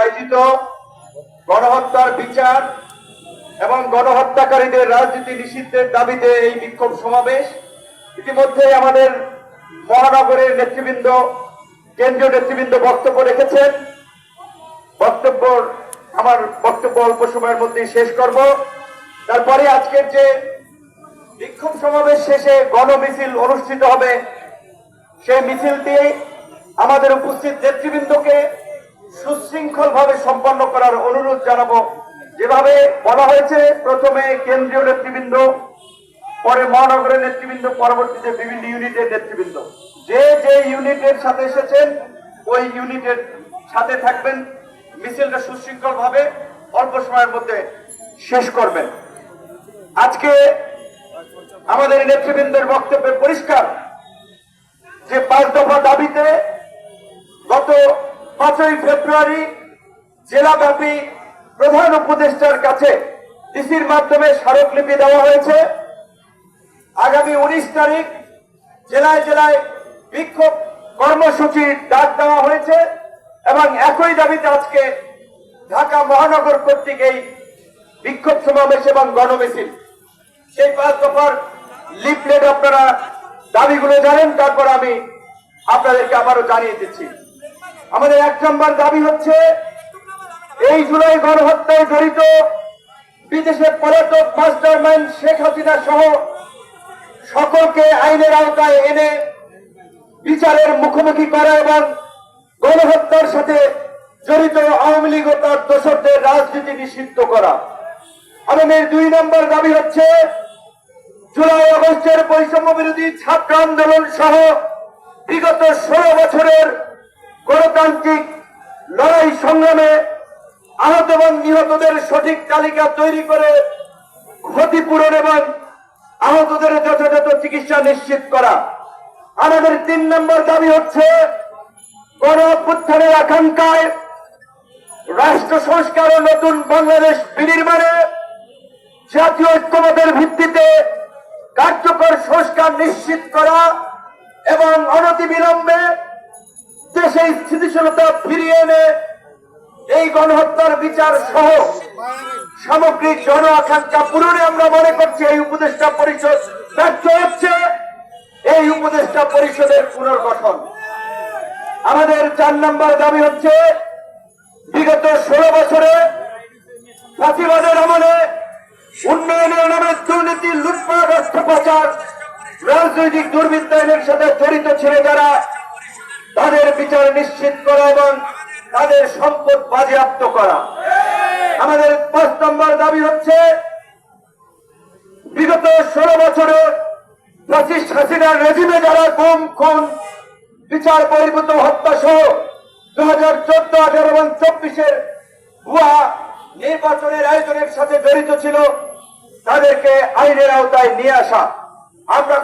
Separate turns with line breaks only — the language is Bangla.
আয়োজিত গণহত্যার বিচার এবং গণহত্যাকারীদের রাজনীতি নিষিদ্ধের দাবিতে এই বিক্ষোভ সমাবেশ। ইতিমধ্যে আমাদের মহানগরের নেতৃবৃন্দ, কেন্দ্রীয় নেতৃবৃন্দ বক্তব্য রেখেছেন। বক্তব্য, আমার বক্তব্য অল্প সময়ের মধ্যেই শেষ করব। তারপরে আজকের যে বিক্ষোভ সমাবেশ শেষে গণমিছিল অনুষ্ঠিত হবে, সেই মিছিলটি আমাদের উপস্থিত নেতৃবৃন্দকে সুশৃঙ্খল ভাবে সম্পন্ন করার অনুরোধ জানাব। যেভাবে বলা হয়েছে, প্রথমে কেন্দ্রীয় নেতৃবৃন্দ, পরে মহানগরের নেতৃবৃন্দ, পরবর্তীতে বিভিন্ন ইউনিটের নেতৃবৃন্দ। যে যে ইউনিটের সাথে এসেছেন, ওই ইউনিটের সাথে থাকবেন, মিছিলটা সুশৃঙ্খল ভাবে অল্প সময়ের মধ্যে শেষ করবেন। আজকে আমাদের নেতৃবৃন্দের বক্তব্যে পরিষ্কার যে পাঁচ দফা দাবিতে পাঁচই ফেব্রুয়ারি জেলাব্যাপী প্রধান উপদেষ্টার কাছে ডিসির মাধ্যমে স্মারকলিপি দেওয়া হয়েছে। আগামী উনিশ তারিখ জেলায় জেলায় বিক্ষোভ কর্মসূচির ডাক দেওয়া হয়েছে এবং একই দাবিতে আজকে ঢাকা মহানগর কর্তৃক এই বিক্ষোভ সমাবেশ এবং গণমিছিল। সেই পাঁচ দফার লিফলেট আপনারা দাবিগুলো জানেন, তারপর আমি আপনাদেরকে আবারও জানিয়ে দিচ্ছি। আমাদের এক নম্বর দাবি হচ্ছে, এই জুলাই গণহত্যায় জড়িত বিদেশে পলাতক মাস্টার মাইন্ড শেখ হাসিনা সহ সকলকে আইনের আওতায় এনে বিচারের মুখোমুখি করা এবং গণহত্যার সাথে জড়িত আওয়ামী লীগ ও তার দোষরদের রাজনীতি নিষিদ্ধ করা। আমাদের দুই নম্বর দাবি হচ্ছে, জুলাই আগস্টের বৈষম্য বিরোধী ছাত্র আন্দোলন সহ বিগত ষোলো বছরের গণতান্ত্রিক লড়াই সংগ্রামে আহত এবং নিহতদের সঠিক তালিকা তৈরি করে ক্ষতিপূরণ এবং আহতদের যথাযথ চিকিৎসা নিশ্চিত করা। আমাদের তিন নম্বর দাবি হচ্ছে গণ অভ্যুত্থানের আকাঙ্ক্ষায় রাষ্ট্র সংস্কার নতুন বাংলাদেশ বিনির্মাণে জাতীয় ঐক্যমতের ভিত্তিতে কার্যকর সংস্কার নিশ্চিত করা এবং অনতি অনতিবিলম্বে দেশে স্থিতিশীলতা ফিরিয়ে এনে এই গণহত্যার বিচার সহ সামগ্রিক জন আকাঙ্ক্ষা পূরণে আমরা মনে করছি এই উপদেষ্টা পরিষদ ব্যর্থ হচ্ছে। এই উপদেষ্টা পরিষদের পুনর্গঠন। আমাদের চার নম্বর দাবি হচ্ছে, বিগত ষোলো বছরে ফাঁসিবাদের আমলে উন্নয়নের নামে দুর্নীতি, লুটপাট, অর্থ পাচার রাজনৈতিক দুর্বৃত্তায়নের সাথে জড়িত ছিল যারা তাদের বিচার নিশ্চিত করা এবং তাদের সম্পদ বাজেয়াপ্ত করা। আমাদের পাঁচ নম্বর দাবি হচ্ছে, বিগত ষোলো বছরে ফ্যাসিস্ট হাসিনার রেজিমে যারা গুম, খুন, বিচার পরিবর্ত হত্যা সহ দু হাজার চোদ্দ, আঠারো এবং চব্বিশের ভুয়া নির্বাচনের আয়োজনের সাথে জড়িত ছিল, তাদেরকে আইনের আওতায় নিয়ে আসা। আমরা